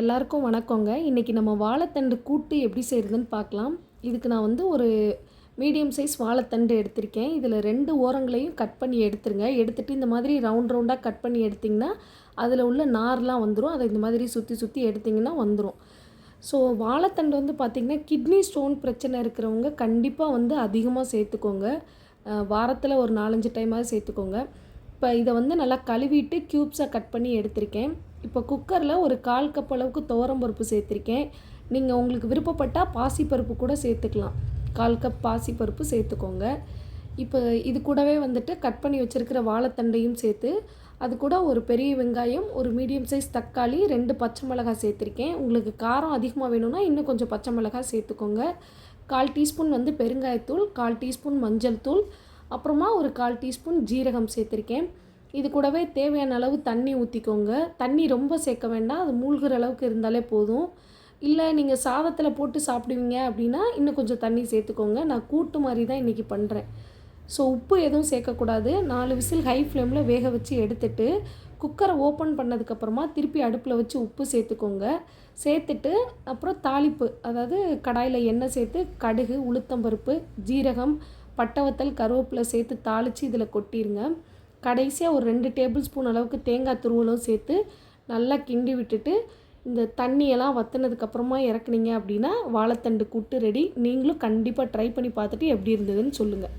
எல்லாருக்கும் வணக்கங்க. இன்றைக்கி நம்ம வாழைத்தண்டு கூட்டு எப்படி செய்கிறதுன்னு பார்க்கலாம். இதுக்கு நான் வந்து ஒரு மீடியம் சைஸ் வாழைத்தண்டு எடுத்திருக்கேன். இதில் ரெண்டு ஓரங்களையும் கட் பண்ணி எடுத்துருங்க. எடுத்துகிட்டு இந்த மாதிரி ரவுண்ட் ரவுண்டாக கட் பண்ணி எடுத்திங்கன்னா அதில் உள்ள நார்லாம் வந்துடும் அதை இந்த மாதிரி சுற்றி சுற்றி எடுத்திங்கன்னா வந்துடும் ஸோ வாழைத்தண்டு வந்து பார்த்திங்கன்னா கிட்னி ஸ்டோன் பிரச்சனை இருக்கிறவங்க கண்டிப்பாக வந்து அதிகமாக சேர்த்துக்கோங்க. வாரத்தில் ஒரு நாலஞ்சு டைமாவது சேர்த்துக்கோங்க. இப்போ இதை வந்து நல்லா கழுவிட்டு க்யூப்ஸாக கட் பண்ணி எடுத்திருக்கேன். இப்போ குக்கரில் ஒரு கால் கப் அளவுக்கு துவரம் பருப்பு சேர்த்துருக்கேன். நீங்கள் உங்களுக்கு விருப்பப்பட்டால் பாசிப்பருப்பு கூட சேர்த்துக்கலாம். கால் கப் பாசிப்பருப்பு சேர்த்துக்கோங்க. இப்போ இது கூடவே வந்துட்டு கட் பண்ணி வச்சுருக்கிற வாழைத்தண்டையும் சேர்த்து அது கூட ஒரு பெரிய வெங்காயம் ஒரு மீடியம் சைஸ் தக்காளி ரெண்டு பச்சை மிளகாய் சேர்த்துருக்கேன். உங்களுக்கு காரம் அதிகமாக வேணும்னா இன்னும் கொஞ்சம் பச்சை மிளகாய் சேர்த்துக்கோங்க. கால் டீஸ்பூன் வந்து பெருங்காயத்தூள் கால் டீஸ்பூன் மஞ்சள் தூள் அப்புறமா ஒரு கால் டீஸ்பூன் ஜீரகம் சேர்த்துருக்கேன். இது கூடவே தேவையான அளவு தண்ணி ஊற்றிக்கோங்க தண்ணி ரொம்ப சேர்க்க வேண்டாம். அது மூழ்கிற அளவுக்கு இருந்தாலே போதும். இல்லை நீங்கள் சாதத்தில் போட்டு சாப்பிடுவீங்க அப்படின்னா இன்னும் கொஞ்சம் தண்ணி சேர்த்துக்கோங்க. நான் கூட்டு மாதிரி தான் இன்றைக்கி பண்ணுறேன் ஸோ உப்பு எதுவும் சேர்க்கக்கூடாது. நாலு விசில் ஹை ஃப்ளேமில் வேக வச்சு எடுத்துட்டு குக்கரை ஓப்பன் பண்ணதுக்கப்புறமா திருப்பி அடுப்பில் வச்சு உப்பு சேர்த்துக்கோங்க. சேர்த்துட்டு அப்புறம் தாளிப்பு அதாவது கடாயில் எண்ணெய் சேர்த்து கடுகு உளுத்தம்பருப்பு ஜீரகம் பட்டவத்தல் கருவேப்பிலை சேர்த்து தாளித்து இதில் கொட்டிடுங்க கடைசியாக ஒரு ரெண்டு டேபிள் ஸ்பூன் அளவுக்கு தேங்காய் துருவலும் சேர்த்து நல்லா கிண்டி விட்டுட்டு இந்த தண்ணியெல்லாம் வத்தினதுக்கப்புறமா இறக்குனீங்க அப்படின்னா வாழைத்தண்டு கூட்டு ரெடி நீங்களும் கண்டிப்பாக ட்ரை பண்ணி பார்த்துட்டு எப்படி இருந்ததுன்னு சொல்லுங்கள்